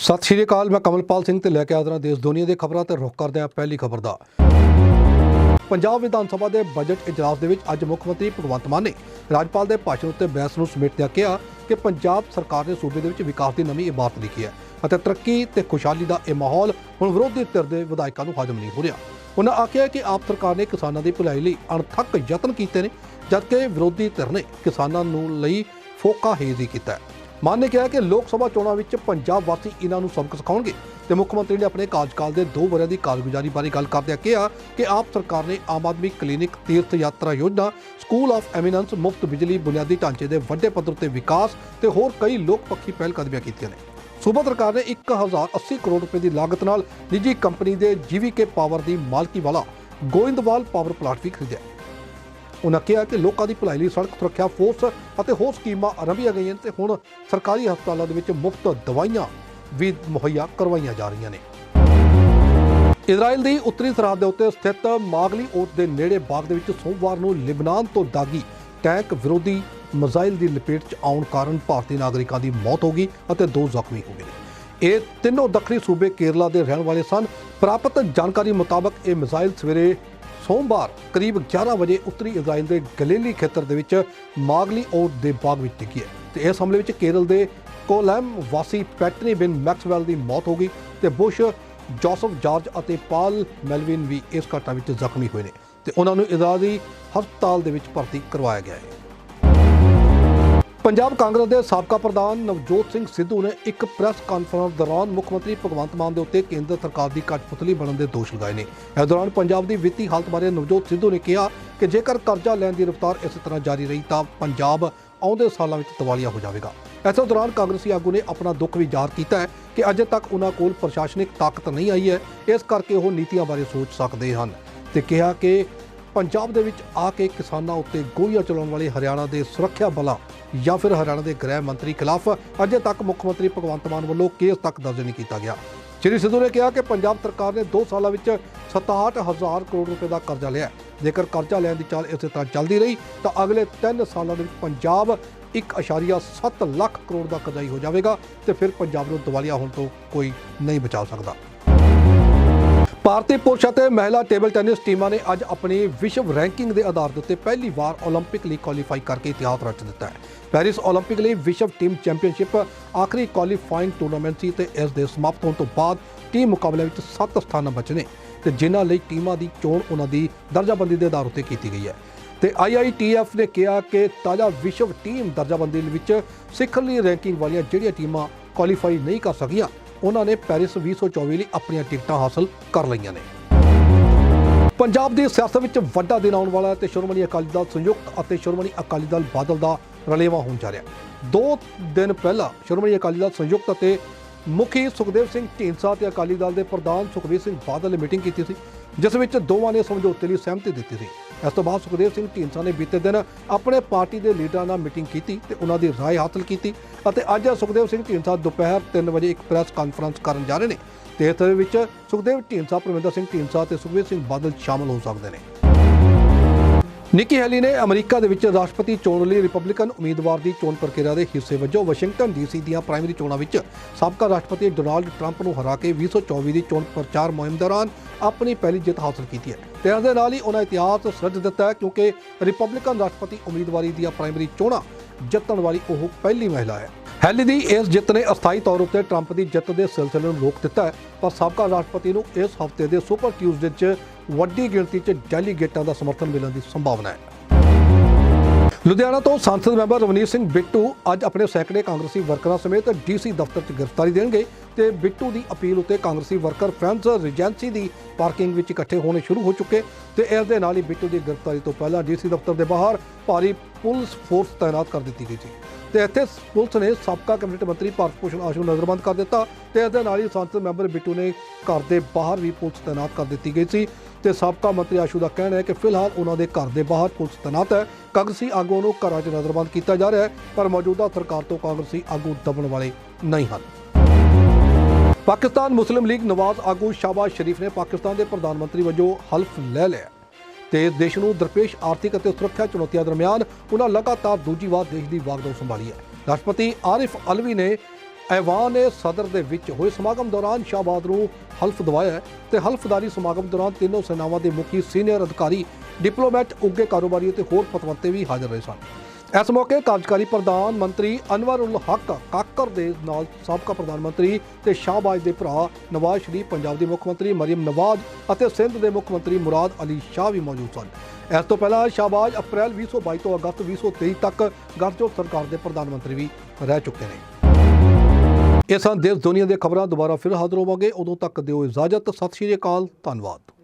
ਸਤਿ ਸ਼੍ਰੀ ਅਕਾਲ, ਮੈਂ ਕਮਲਪਾਲ ਸਿੰਘ ਤੇ ਲੈ ਕੇ ਆਦਰਾਂ ਦੇਸ਼ ਦੁਨੀਆ ਦੇ ਖਬਰਾਂ ਤੇ ਰੁਖ ਕਰਦੇ ਹਾਂ ਪਹਿਲੀ ਖਬਰ ਦਾ। ਪੰਜਾਬ ਵਿਧਾਨ ਸਭਾ ਦੇ ਬਜਟ ਇਜਲਾਸ ਦੇ ਵਿੱਚ ਅੱਜ ਮੁੱਖ ਮੰਤਰੀ ਭਗਵੰਤ ਮਾਨ ਨੇ ਰਾਜਪਾਲ ਦੇ ਭਾਸ਼ਣ ਉੱਤੇ ਬਹਿਸ ਨੂੰ ਸਮੇਟਦਿਆਂ ਕਿਹਾ ਕਿ ਪੰਜਾਬ ਸਰਕਾਰ ਨੇ ਸੂਬੇ ਦੇ ਵਿੱਚ ਵਿਕਾਸ ਦੀ ਨਵੀਂ ਇਮਾਰਤ ਲਿਖੀ ਹੈ ਅਤੇ ਤਰੱਕੀ ਤੇ ਖੁਸ਼ਹਾਲੀ ਦਾ ਇਹ ਮਾਹੌਲ ਹੁਣ ਵਿਰੋਧੀ ਧਿਰ ਦੇ ਵਿਧਾਇਕਾਂ ਨੂੰ ਹਾਜ਼ਮ ਨਹੀਂ ਹੋ ਰਿਹਾ। ਉਹਨਾਂ ਆਖਿਆ ਕਿ ਆਪ ਸਰਕਾਰ ਨੇ ਕਿਸਾਨਾਂ ਦੀ ਭਲਾਈ ਲਈ ਅਣਥੱਕ ਯਤਨ ਕੀਤੇ ਨੇ, ਜਦਕਿ ਵਿਰੋਧੀ ਧਿਰ ਨੇ ਕਿਸਾਨਾਂ ਨੂੰ ਲਈ ਫੋਕਾ ਹੇਜ਼ੀ ਕੀਤਾ ਹੈ। ਮਾਨ ਨੇ ਕਿਹਾ ਕਿ ਲੋਕ ਸਭਾ ਚੋਣਾਂ ਵਿੱਚ ਪੰਜਾਬ ਵਾਸੀ ਇਹਨਾਂ ਨੂੰ ਸਬਕ ਸਿਖਾਉਣਗੇ ਤੇ ਮੁੱਖ ਮੰਤਰੀ ਨੇ ਆਪਣੇ ਕਾਰਜਕਾਲ ਦੇ 2 ਵਰ੍ਹਿਆਂ ਦੀ ਕਾਰਗੁਜ਼ਾਰੀ ਬਾਰੇ ਗੱਲ ਕਰਦਿਆਂ ਕਿਹਾ ਕਿ ਆਪ ਸਰਕਾਰ ਨੇ ਆਮ ਆਦਮੀ ਕਲੀਨਿਕ ਤੀਰਥ ਯਾਤਰਾ ਯੋਜਨਾ, ਸਕੂਲ ਆਫ ਐਮੀਨੈਂਸ, ਮੁਫਤ ਬਿਜਲੀ ਬੁਨਿਆਦੀ ਢਾਂਚੇ ਦੇ ਵੱਡੇ ਪੱਧਰ ਤੇ ਵਿਕਾਸ ਤੇ ਹੋਰ ਕਈ ਲੋਕ ਪੱਖੀ ਪਹਿਲ ਕਦਮੀਆਂ ਕੀਤੀਆਂ ਨੇ। ਸੂਬਾ ਸਰਕਾਰ ਨੇ 1080 ਕਰੋੜ ਰੁਪਏ ਦੀ ਲਾਗਤ ਨਾਲ ਨਿੱਜੀ ਕੰਪਨੀ ਦੇ ਜੀਵੀਕੇ ਪਾਵਰ ਦੀ ਮਾਲਕੀ ਵਾਲਾ ਗੋਇੰਦਵਾਲ ਪਾਵਰ ਪਲਾਂਟ ਵੀ ਖਰੀਦਿਆ। ਉਹਨਾਂ ਕਿਹਾ ਕਿ ਲੋਕਾਂ ਦੀ ਭਲਾਈ ਲਈ ਸੜਕ ਸੁਰੱਖਿਆ ਫੋਰਸ ਅਤੇ ਹੋਰ ਸਕੀਮਾਂ ਆਰੰਭੀਆਂ ਗਈਆਂ ਨੇ ਤੇ ਹੁਣ ਸਰਕਾਰੀ ਹਸਪਤਾਲਾਂ ਦੇ ਵਿੱਚ ਮੁਫਤ ਦਵਾਈਆਂ ਵੀ ਮੁਹੱਈਆ ਕਰਵਾਈਆਂ ਜਾ ਰਹੀਆਂ ਨੇ। ਇਜ਼ਰਾਈਲ ਦੀ ਉੱਤਰੀ ਸਰਹੱਦ ਦੇ ਉੱਤੇ ਸਥਿਤ ਮਾਗਲੀ ਓਟ ਦੇ ਨੇੜੇ ਬਾਗ ਦੇ ਵਿੱਚ ਸੋਮਵਾਰ ਨੂੰ ਲਿਬਨਾਨ ਤੋਂ ਦਾਗੀ ਟੈਂਕ ਵਿਰੋਧੀ ਮਿਜ਼ਾਈਲ ਦੀ ਲਪੇਟ 'ਚ ਆਉਣ ਕਾਰਨ ਭਾਰਤੀ ਨਾਗਰਿਕਾਂ ਦੀ ਮੌਤ ਹੋ ਗਈ ਅਤੇ ਦੋ ਜ਼ਖਮੀ ਹੋ ਗਏ ਨੇ। ਇਹ ਤਿੰਨੋਂ ਦੱਖਣੀ ਸੂਬੇ ਕੇਰਲਾ ਦੇ ਰਹਿਣ ਵਾਲੇ ਸਨ। ਪ੍ਰਾਪਤ ਜਾਣਕਾਰੀ ਮੁਤਾਬਕ ਇਹ ਮਿਜ਼ਾਈਲ ਸਵੇਰੇ ਸੋਮਵਾਰ ਕਰੀਬ 11 ਵਜੇ ਉੱਤਰੀ ਇਜ਼ਰਾਈਲ ਦੇ ਗਲੀਲੀ ਖੇਤਰ ਦੇ ਵਿੱਚ ਮਾਗਲੀ ਔਰ ਦੇ ਬਾਗ ਵਿੱਚ ਡਿੱਗੀ ਹੈ ਤੇ ਇਸ ਹਮਲੇ ਵਿੱਚ ਕੇਰਲ ਦੇ ਕੋਲੈਮ ਵਾਸੀ ਪੈਟਨੀ ਬਿਨ ਮੈਕਸਵੈਲ ਦੀ ਮੌਤ ਹੋ ਗਈ ਤੇ ਬੁਸ਼, ਜੋਸਫ ਜਾਰਜ ਅਤੇ ਪਾਲ ਮੈਲਵਿਨ ਵੀ ਇਸ ਘਟਨਾ ਵਿੱਚ ਜ਼ਖਮੀ ਹੋਏ ਨੇ ਤੇ ਉਹਨਾਂ ਨੂੰ ਇਜ਼ਰਾਈਲੀ ਹਸਪਤਾਲ ਦੇ ਵਿੱਚ ਭਰਤੀ ਕਰਵਾਇਆ ਗਿਆ ਹੈ। ਪੰਜਾਬ ਕਾਂਗਰਸ ਦੇ ਸਾਬਕਾ ਪ੍ਰਧਾਨ ਨਵਜੋਤ ਸਿੰਘ ਸਿੱਧੂ ਨੇ ਇੱਕ ਪ੍ਰੈਸ ਕਾਨਫਰੰਸ ਦੌਰਾਨ ਮੁੱਖ ਮੰਤਰੀ ਭਗਵੰਤ ਮਾਨ ਦੇ ਉੱਤੇ ਕੇਂਦਰ ਸਰਕਾਰ ਦੀ ਕਠਪੁਤਲੀ ਬਣਨ ਦੇ ਦੋਸ਼ ਲਗਾਏ ਨੇ। ਇਸ ਦੌਰਾਨ ਪੰਜਾਬ ਦੀ ਵਿੱਤੀ ਹਾਲਤ ਬਾਰੇ ਨਵਜੋਤ ਸਿੱਧੂ ਨੇ ਕਿਹਾ ਕਿ ਜੇਕਰ ਕਰਜ਼ਾ ਲੈਣ ਦੀ ਰਫ਼ਤਾਰ ਇਸੇ ਤਰ੍ਹਾਂ ਜਾਰੀ ਰਹੀ ਤਾਂ ਪੰਜਾਬ ਆਉਂਦੇ ਸਾਲਾਂ ਵਿੱਚ ਤਵਾਲੀਆ ਹੋ ਜਾਵੇਗਾ। ਇਸ ਦੌਰਾਨ ਕਾਂਗਰਸੀ ਆਗੂ ਨੇ ਆਪਣਾ ਦੁੱਖ ਵੀ ਜ਼ਾਹਰ ਕੀਤਾ ਹੈ ਕਿ ਅਜੇ ਤੱਕ ਉਹਨਾਂ ਕੋਲ ਪ੍ਰਸ਼ਾਸਨਿਕ ਤਾਕਤ ਨਹੀਂ ਆਈ ਹੈ। ਇਸ ਕਰਕੇ ਉਹ ਨੀਤੀਆਂ ਬਾਰੇ ਸੋਚ ਸਕਦੇ ਹਨ ਤੇ ਕਿਹਾ ਕਿ ਪੰਜਾਬ ਦੇ ਵਿੱਚ ਆ ਕੇ ਕਿਸਾਨਾਂ ਉੱਤੇ ਗੋਲੀਆਂ ਚਲਾਉਣ ਵਾਲੇ ਹਰਿਆਣਾ ਦੇ ਸੁਰੱਖਿਆ ਬਲਾਂ ਜਾਂ ਫਿਰ ਹਰਿਆਣਾ ਦੇ ਗ੍ਰਹਿ ਮੰਤਰੀ ਖਿਲਾਫ ਅਜੇ ਤੱਕ ਮੁੱਖ ਮੰਤਰੀ ਭਗਵੰਤ ਮਾਨ ਵੱਲੋਂ ਕੇਸ ਤੱਕ ਦਰਜ ਨਹੀਂ ਕੀਤਾ ਗਿਆ। ਸ਼੍ਰੀ ਸਿੱਧੂ ਨੇ ਕਿਹਾ ਕਿ ਪੰਜਾਬ ਸਰਕਾਰ ਨੇ 2 ਸਾਲਾਂ ਵਿੱਚ 67000 ਕਰੋੜ ਰੁਪਏ ਦਾ ਕਰਜ਼ਾ ਲਿਆ ਜੇਕਰ ਕਰਜ਼ਾ ਲੈਣ ਦੀ ਚਾਲ ਇਸੇ ਤਰ੍ਹਾਂ ਚੱਲਦੀ ਰਹੀ, ਤਾਂ ਅਗਲੇ 3 ਸਾਲਾਂ ਦੇ ਵਿੱਚ ਪੰਜਾਬ 1.7 ਲੱਖ ਕਰੋੜ ਦਾ ਕਰਜ਼ਾਈ ਹੋ ਜਾਵੇਗਾ ਤੇ ਫਿਰ ਪੰਜਾਬ ਨੂੰ ਦਿਵਾਲੀਆ ਹੋਣ ਤੋਂ ਕੋਈ ਨਹੀਂ ਬਚਾ ਸਕਦਾ। ਭਾਰਤੀ ਪੁਰਸ਼ ਅਤੇ ਮਹਿਲਾ ਟੇਬਲ ਟੈਨਿਸ ਟੀਮਾਂ ਨੇ ਅੱਜ ਆਪਣੀ ਵਿਸ਼ਵ ਰੈਂਕਿੰਗ ਦੇ ਆਧਾਰ ਦੇ ਉੱਤੇ ਪਹਿਲੀ ਵਾਰ 올림픽 ਲਈ ਕੁਆਲੀਫਾਈ ਕਰਕੇ ਇਤਿਹਾਸ ਰਚ ਦਿੱਤਾ ਹੈ ਪੈਰਿਸ 올림픽 ਲਈ ਵਿਸ਼ਵ ਟੀਮ ਚੈਂਪੀਅਨਸ਼ਿਪ ਆਖਰੀ ਕੁਆਲੀਫਾਈਂਗ ਟੂਰਨਾਮੈਂਟ ਸੀ ਤੇ ਇਸ ਦੇ ਸਮਾਪਤ ਹੋਣ ਤੋਂ ਬਾਅਦ ਟੀਮ ਮੁਕਾਬਲੇ ਵਿੱਚ 7 ਸਥਾਨ ਬਚੇ ਨੇ ਤੇ ਜਿਨ੍ਹਾਂ ਲਈ ਟੀਮਾਂ ਦੀ ਚੋਣ ਉਹਨਾਂ ਦੀ ਦਰਜਾਬੰਦੀ ਦੇ ਆਧਾਰ ਉੱਤੇ ਕੀਤੀ ਗਈ ਹੈ ਤੇ IITF ਨੇ ਕਿਹਾ ਕਿ ਤਾਜ਼ਾ ਵਿਸ਼ਵ ਟੀਮ ਦਰਜਾਬੰਦੀ ਵਿੱਚ ਸਿਖਰਲੀ ਰੈਂਕਿੰਗ ਵਾਲੀਆਂ ਜਿਹੜੀਆਂ ਟੀਮਾਂ ਕੁਆਲੀਫਾਈ ਨਹੀਂ ਕਰ ਸਕੀਆਂ ਉਹਨਾਂ ਨੇ ਪੈਰਿਸ 2024 ਲਈ ਆਪਣੀਆਂ ਟਿਕਟਾਂ ਹਾਸਲ ਕਰ ਲਈਆਂ ਨੇ। ਪੰਜਾਬ ਦੀ ਸਿਆਸਤ ਵਿੱਚ ਵੱਡਾ ਦਿਨ ਆਉਣ ਵਾਲਾ ਹੈ ਤੇ ਸ਼੍ਰੋਮਣੀ ਅਕਾਲੀ ਦਲ ਸੰਯੁਕਤ ਅਤੇ ਸ਼੍ਰੋਮਣੀ ਅਕਾਲੀ ਦਲ ਬਾਦਲ ਦਾ ਰਲੇਵਾ ਹੋਣ ਜਾ ਰਿਹਾ ਦੋ ਦਿਨ ਪਹਿਲਾਂ ਸ਼੍ਰੋਮਣੀ ਅਕਾਲੀ ਦਲ ਸੰਯੁਕਤ ਅਤੇ ਮੁਖੀ ਸੁਖਦੇਵ ਸਿੰਘ ਢੀਂਡਸਾ ਤੇ ਅਕਾਲੀ ਦਲ ਦੇ ਪ੍ਰਧਾਨ ਸੁਖਬੀਰ ਸਿੰਘ ਬਾਦਲ ਨੇ ਮੀਟਿੰਗ ਕੀਤੀ ਸੀ। ਜਿਸ ਵਿੱਚ ਦੋਵਾਂ ਨੇ ਸਮਝੌਤੇ ਲਈ ਸਹਿਮਤੀ ਦਿੱਤੀ ਸੀ ਇਸ ਤੋਂ ਬਾਅਦ ਸੁਖਦੇਵ ਸਿੰਘ ਢੀਂਡਸਾ ਨੇ ਬੀਤੇ ਦਿਨ ਆਪਣੇ ਪਾਰਟੀ ਦੇ ਲੀਡਰਾਂ ਨਾਲ ਮੀਟਿੰਗ ਕੀਤੀ ਤੇ ਉਹਨਾਂ ਦੀ رائے ਹਾਸਲ ਕੀਤੀ ਅਤੇ ਅੱਜ ਸੁਖਦੇਵ ਸਿੰਘ ਢੀਂਡਸਾ ਦੁਪਹਿਰ 3 ਵਜੇ ਇੱਕ ਪ੍ਰੈਸ ਕਾਨਫਰੰਸ ਕਰਨ ਜਾ ਰਹੇ ਨੇ ਤੇ ਇਸ ਦੇ ਵਿੱਚ ਸੁਖਦੇਵ ਢੀਂਡਸਾ ਪਰਮਿੰਦਰ ਸਿੰਘ ਢੀਂਡਸਾ ਤੇ ਸੁਖਬੀਰ ਸਿੰਘ ਬਾਦਲ ਸ਼ਾਮਲ ਹੋ ਸਕਦੇ ਨੇ ਨਿੱਕੀ ਹੈਲੀ ਨੇ ਅਮਰੀਕਾ ਦੇ ਵਿੱਚ ਰਾਸ਼ਟਰਪਤੀ ਚੋਣ ਲਈ ਰਿਪਬਲਿਕਨ ਉਮੀਦਵਾਰ ਦੀ ਚੋਣ ਪ੍ਰਕਿਰਿਆ ਦੇ ਹਿੱਸੇ ਵਜੋਂ ਵਾਸ਼ਿੰਗਟਨ ਡੀਸੀ ਦੀਆਂ ਪ੍ਰਾਇਮਰੀ ਚੋਣਾਂ ਵਿੱਚ ਸਾਬਕਾ ਰਾਸ਼ਟਰਪਤੀ ਡੋਨਾਲਡ ਟਰੰਪ ਨੂੰ ਹਰਾ ਕੇ 2024 ਦੀ ਚੋਣ ਪ੍ਰਚਾਰ ਮੁਹਿੰਮ ਦੌਰਾਨ ਆਪਣੀ ਪਹਿਲੀ ਜਿੱਤ ਹਾਸਲ ਕੀਤੀ ਹੈ। ਤੇ ਇਸ ਦੇ ਨਾਲ ਹੀ ਉਹਨਾਂ ਇਤਿਹਾਸ ਸਿਰਜ ਦਿੱਤਾ ਹੈ ਕਿਉਂਕਿ ਰਿਪਬਲਿਕਨ ਰਾਸ਼ਟਰਪਤੀ ਉਮੀਦਵਾਰੀ ਦੀਆਂ ਪ੍ਰਾਇਮਰੀ ਚੋਣਾਂ ਜਿੱਤਣ ਵਾਲੀ ਉਹ ਪਹਿਲੀ ਮਹਿਲਾ ਹੈ। ਹੈਲੀ ਦੀ ਇਸ ਜਿੱਤ ਨੇ ਅਸਥਾਈ ਤੌਰ ਉੱਤੇ ਟਰੰਪ ਦੀ ਜਿੱਤ ਦੇ ਸਿਲਸਿਲੇ ਨੂੰ ਰੋਕ ਦਿੱਤਾ ਹੈ, ਪਰ ਸਾਬਕਾ ਰਾਸ਼ਟਰਪਤੀ ਨੂੰ ਇਸ ਹਫ਼ਤੇ ਦੇ ਸੁਪਰ ਟਿਊਜ਼ਡੇ 'ਚ ਵੱਡੀ ਗਿਣਤੀ 'ਚ ਡੈਲੀਗੇਟਾਂ ਦਾ ਸਮਰਥਨ ਮਿਲਣ ਦੀ ਸੰਭਾਵਨਾ ਹੈ। ਲੁਧਿਆਣਾ ਤੋਂ ਸੰਸਦ ਮੈਂਬਰ ਰਵਨੀਤ ਸਿੰਘ ਬਿੱਟੂ ਅੱਜ ਆਪਣੇ ਸੈਂਕੜੇ ਕਾਂਗਰਸੀ ਵਰਕਰਾਂ ਸਮੇਤ ਡੀਸੀ ਦਫ਼ਤਰ 'ਚ ਗ੍ਰਿਫਤਾਰੀ ਦੇਣਗੇ ਤੇ ਬਿੱਟੂ ਦੀ ਅਪੀਲ ਉੱਤੇ ਕਾਂਗਰਸੀ ਵਰਕਰ ਫਰੈਂਸ ਰੀਜੈਂਸੀ ਦੀ ਪਾਰਕਿੰਗ ਵਿੱਚ ਇਕੱਠੇ ਹੋਣੇ ਸ਼ੁਰੂ ਹੋ ਚੁੱਕੇ ਤੇ ਇਸ ਦੇ ਨਾਲ ਹੀ ਬਿੱਟੂ ਦੀ ਗ੍ਰਿਫਤਾਰੀ ਤੋਂ ਪਹਿਲਾਂ ਡੀਸੀ ਦਫ਼ਤਰ ਦੇ ਬਾਹਰ ਭਾਰੀ ਪੁਲਿਸ ਫੋਰਸ ਤਾਇਨਾਤ ਕਰ ਦਿੱਤੀ ਗਈ ਸੀ। ਤੇ ਇੱਥੇ ਪੁਲਿਸ ਨੇ ਸਾਬਕਾ ਕੈਬਨਿਟ ਮੰਤਰੀ ਭਾਰਤ ਭੂਸ਼ਣ ਆਸ਼ੂ ਨਜ਼ਰਬੰਦ ਕਰ ਦਿੱਤਾ ਤੇ ਇਸ ਦੇ ਨਾਲ ਹੀ ਸੰਸਦ ਮੈਂਬਰ ਬਿੱਟੂ ਨੇ ਘਰ ਦੇ ਬਾਹਰ ਵੀ ਪੁਲਿਸ ਤਾਇਨਾਤ ਕਰ ਦਿੱਤੀ ਗਈ ਸੀ। ਤੇ ਸਾਬਕਾ ਮੰਤਰੀ ਆਸ਼ੂ ਦਾ ਕਹਿਣਾ ਹੈ ਕਿ ਫਿਲਹਾਲ ਉਹਨਾਂ ਦੇ ਘਰ ਦੇ ਬਾਹਰ ਪੁਲਿਸ ਤਾਇਨਾਤ ਹੈ। ਕਾਂਗਰਸੀ ਆਗੂਆਂ ਨੂੰ ਘਰਾਂ 'ਚ ਨਜ਼ਰਬੰਦ ਕੀਤਾ ਜਾ ਰਿਹਾ ਹੈ, ਪਰ ਮੌਜੂਦਾ ਸਰਕਾਰ ਤੋਂ ਕਾਂਗਰਸੀ ਆਗੂ ਦਬਣ ਵਾਲੇ ਨਹੀਂ ਹਨ। ਪਾਕਿਸਤਾਨ ਮੁਸਲਿਮ ਲੀਗ ਨਵਾਜ਼ ਆਗੂ ਸ਼ਾਬਾਜ਼ ਸ਼ਰੀਫ ਨੇ ਪਾਕਿਸਤਾਨ ਦੇ ਪ੍ਰਧਾਨ ਮੰਤਰੀ ਵਜੋਂ ਹਲਫ ਲੈ ਲਿਆ। ਤੇ ਦੇਸ਼ ਨੂੰ ਦਰਪੇਸ਼ ਆਰਥਿਕ ਅਤੇ ਸੁਰੱਖਿਆ ਚੁਣੌਤੀਆਂ ਦਰਮਿਆਨ ਉਹਨਾਂ ਲਗਾਤਾਰ ਦੂਜੀ ਵਾਰ ਦੇਸ਼ ਦੀ ਵਾਗਡੋਰ ਸੰਭਾਲੀ ਹੈ। ਰਾਸ਼ਟਰਪਤੀ ਆਰਿਫ ਅਲਵੀ ਨੇ ਐਵਾਨ ਸਦਰ ਦੇ ਵਿੱਚ ਹੋਏ ਸਮਾਗਮ ਦੌਰਾਨ ਸ਼ਾਹਬਾਦ ਨੂੰ ਹਲਫ ਦਵਾਇਆ ਹੈ ਤੇ ਹਲਫਦਾਰੀ ਸਮਾਗਮ ਦੌਰਾਨ ਤਿੰਨੋਂ ਸੈਨਾਵਾਂ ਦੇ ਮੁਖੀ ਸੀਨੀਅਰ ਅਧਿਕਾਰੀ, ਡਿਪਲੋਮੈਟ ਉੱਗੇ ਕਾਰੋਬਾਰੀ ਅਤੇ ਹੋਰ ਪਤਵੰਤੇ ਵੀ ਹਾਜ਼ਰ ਰਹੇ ਸਨ। ਇਸ ਮੌਕੇ ਕਾਰਜਕਾਰੀ ਪ੍ਰਧਾਨ ਮੰਤਰੀ ਅਨਵਰ ਉਲ ਹੱਕ ਕਾਕਰ ਦੇ ਨਾਲ ਸਾਬਕਾ ਪ੍ਰਧਾਨ ਮੰਤਰੀ ਤੇ ਸ਼ਾਹਬਾਜ਼ ਦੇ ਭਰਾ ਨਵਾਜ਼ ਸ਼ਰੀਫ, ਪੰਜਾਬ ਦੇ ਮੁੱਖ ਮੰਤਰੀ ਮਰੀਮ ਨਵਾਜ਼ ਅਤੇ ਸਿੰਧ ਦੇ ਮੁੱਖ ਮੰਤਰੀ ਮੁਰਾਦ ਅਲੀ ਸ਼ਾਹ ਵੀ ਮੌਜੂਦ ਸਨ। ਇਸ ਤੋਂ ਪਹਿਲਾਂ ਸ਼ਾਹਬਾਜ਼ ਅਪ੍ਰੈਲ 2022 ਤੋਂ ਅਗਸਤ 2023 ਤੱਕ ਗਰਜੋਤ ਸਰਕਾਰ ਦੇ ਪ੍ਰਧਾਨ ਮੰਤਰੀ ਵੀ ਰਹਿ ਚੁੱਕੇ ਨੇ। ਇਹ ਸਨ ਦੇਸ਼ ਦੁਨੀਆ ਦੀਆਂ ਖਬਰਾਂ ਦੁਬਾਰਾ ਫਿਰ ਹਾਜ਼ਰ ਹੋਵਾਂਗੇ। ਉਦੋਂ ਤੱਕ ਦਿਓ ਇਜਾਜ਼ਤ। ਸਤਿ ਸ਼੍ਰੀ ਅਕਾਲ। ਧੰਨਵਾਦ।